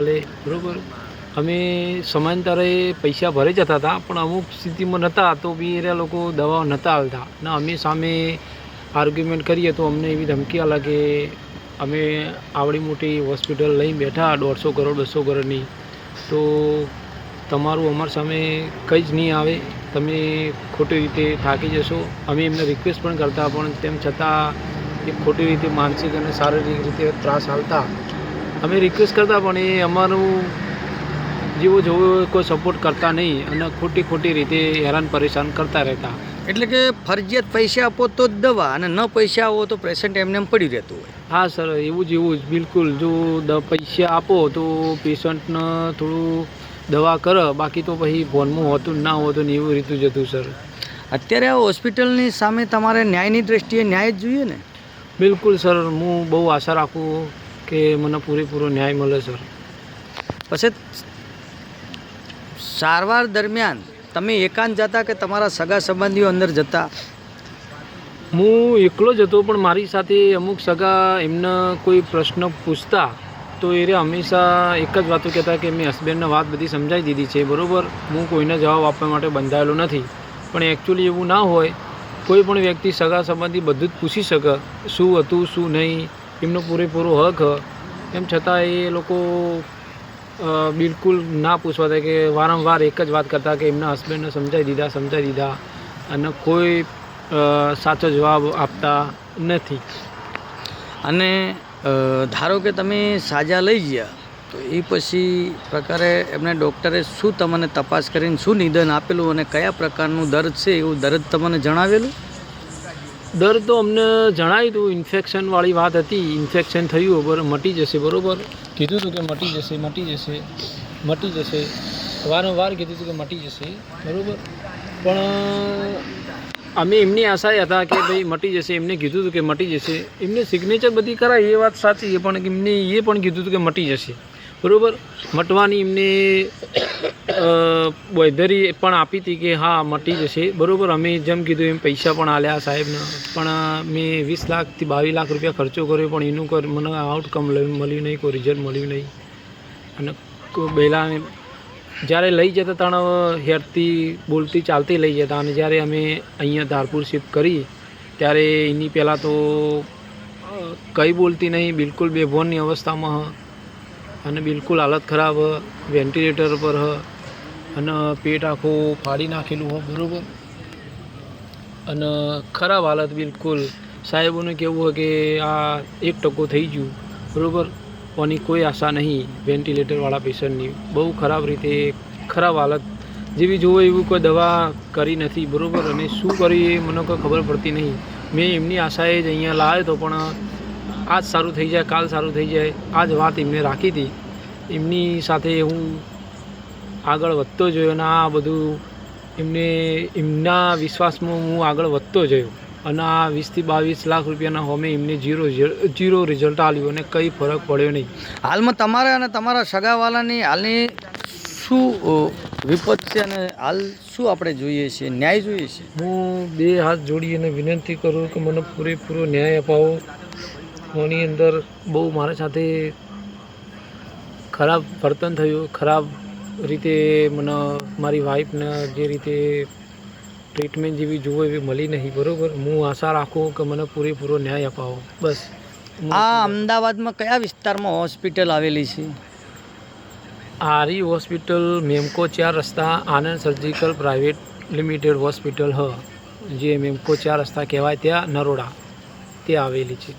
બરોબર. અમે સમાંતરે પૈસા ભરી જતા હતા, પણ અમુક સ્થિતિમાં નહોતા તો બી એ લોકો દવા નહોતા આવતા ને, અમે સામે આર્ગ્યુમેન્ટ કરીએ તો અમને એવી ધમકી આવે કે અમે આવડી મોટી હોસ્પિટલ લઈને બેઠા, દોઢસો કરોડ, બસો કરોડની. તો તમારું અમારી સામે કંઈ જ નહીં આવે, તમે ખોટી રીતે થાકી જશો. અમે એમને રિક્વેસ્ટ પણ કરતા, પણ તેમ છતાં એ ખોટી રીતે માનસિક અને શારીરિક રીતે ત્રાસ હાલતા અમે રિક્વેસ્ટ કરતા પણ એ અમારું જેવો જોવો કોઈ સપોર્ટ કરતા નહીં અને ખોટી ખોટી રીતે હેરાન પરેશાન કરતા રહેતા. એટલે કે ફરજિયાત પૈસા આપો તો જ દવા અને ન પૈસા આવો તો પેશન્ટ એમને એમ પડી રહેતું હોય. હા સર એવું જ એવું જ. બિલકુલ. જો દ પૈસા આપો તો પેશન્ટને થોડું દવા કરો બાકી તો પછી ફોનમાં હોતું ના હોતું ને એવું રીતું જતું સર. અત્યારે આ હોસ્પિટલની સામે તમારે ન્યાયની દ્રષ્ટિએ ન્યાય જ જોઈએ ને? બિલકુલ સર. હું બહુ આશા રાખું કે મને પૂરેપૂરો ન્યાય મળે સર. પછી સારવાર દરમિયાન તમે એકાંત જતા કે તમારા સગા સંબંધીઓ અંદર જતા? હું એકલો જ હતો પણ મારી સાથે અમુક સગા એમને કોઈ પ્રશ્ન પૂછતા તો એ રે હંમેશા એક જ વાતો કહેતા કે મેં હસબેન્ડને વાત બધી સમજાવી દીધી છે બરાબર? હું કોઈને જવાબ આપવા માટે બંધાયેલો નથી. પણ એકચ્યુઅલી એવું ના હોય કોઈ પણ વ્યક્તિ સગા સંબંધી બધું જ પૂછી શકે શું હતું શું નહીં એમનો પૂરેપૂરો હક. એમ છતાં એ લોકો બિલકુલ ના પૂછવા થાય કે વારંવાર એક જ વાત કરતા કે એમના હસબન્ડને સમજાવી દીધા સમજાવી દીધા અને કોઈ સાચો જવાબ આપતા નથી. અને ધારો કે તમે સાજા લઈ ગયા, તો એ પછી પ્રકારે એમને ડૉક્ટરે શું તમને તપાસ કરીને શું નિદાન આપેલું અને કયા પ્રકારનું દર્દ છે એવું દર્દ તમને જણાવેલું? ડર તો અમને જણાવ્યું હતું ઇન્ફેક્શનવાળી વાત હતી ઇન્ફેક્શન થયું બરાબર મટી જશે, બરાબર? કીધું હતું કે મટી જશે મટી જશે મટી જશે. વારંવાર કીધું હતું કે મટી જશે, બરાબર? પણ અમે એમની આશા હતા કે ભાઈ મટી જશે, એમને કીધું હતું કે મટી જશે. એમને સિગ્નેચર બધી કરાવી એ વાત સાચી છે, પણ એમને એ પણ કીધું હતું કે મટી જશે. બરાબર? મટવાની એમને બોયધરી પણ આપી હતી કે હા, મટી જશે. બરાબર, અમે જેમ કીધું એમ પૈસા પણ આલ્યા સાહેબને. પણ મેં વીસ લાખથી બાવીસ લાખ રૂપિયા ખર્ચો કર્યો, પણ એનું મને આઉટકમ મળ્યું નહીં, કોઈ રિઝલ્ટ મળ્યું નહીં. અને પહેલાં જ્યારે લઈ જતા ત્રણ હેરથી બોલતી ચાલતી લઈ જતા અને જ્યારે અમે અહીંયા ધારપુર શિફ્ટ કરી, ત્યારે એની પહેલાં તો કંઈ બોલતી નહીં, બિલકુલ બેભોનની અવસ્થામાં અને બિલકુલ હાલત ખરાબ વેન્ટિલેટર પર હ. અને પેટ આખું ફાડી નાખેલું હોય, બરાબર? અને ખરાબ હાલત બિલકુલ. સાહેબોને કહેવું હોય કે આ એક ટકો થઈ ગયું, બરાબર? કોની કોઈ આશા નહીં વેન્ટિલેટરવાળા પેશન્ટની. બહુ ખરાબ રીતે, ખરાબ હાલત. જેવી જોવે એવું કોઈ દવા કરી નથી, બરાબર? અને શું કરી એ મને કોઈ ખબર પડતી નહીં. મેં એમની આશાએ જ અહીંયા લાવ્યો હતો પણ આજ સારું થઈ જાય, કાલ સારું થઈ જાય આ જ વાત એમને રાખી હતી. એમની સાથે હું આગળ વધતો જોયો અને આ બધું એમને એમના વિશ્વાસમાં હું આગળ વધતો જોયો. અને આ વીસથી બાવીસ લાખ રૂપિયાના હોમે એમને જીરો જીરો રિઝલ્ટ આવ્યું અને કંઈ ફરક પડ્યો નહીં. હાલમાં તમારા અને તમારા સગાવાલાની હાલની શું વિપત છે અને હાલ શું આપણે જોઈએ છીએ? ન્યાય જોઈએ છે? હું બે હાથ જોડી અને વિનંતી કરું કે મને પૂરેપૂરો ન્યાય અપાવો. એની અંદર બહુ મારા સાથે ખરાબ વર્તન થયું ખરાબ રીતે મને મારી વાઈફને જે રીતે ટ્રીટમેન્ટ જેવી જુઓ એવી મળી નહીં બરાબર? હું આશા રાખું કે મને પૂરેપૂરો ન્યાય અપાવો. બસ. આ અમદાવાદમાં કયા વિસ્તારમાં હોસ્પિટલ આવેલી છે? આરી હોસ્પિટલ મેમકો ચાર રસ્તા Anand surgical private limited hospital હ જે મેમકો ચાર રસ્તા કહેવાય ત્યાં નરોડા તે આવેલી છે.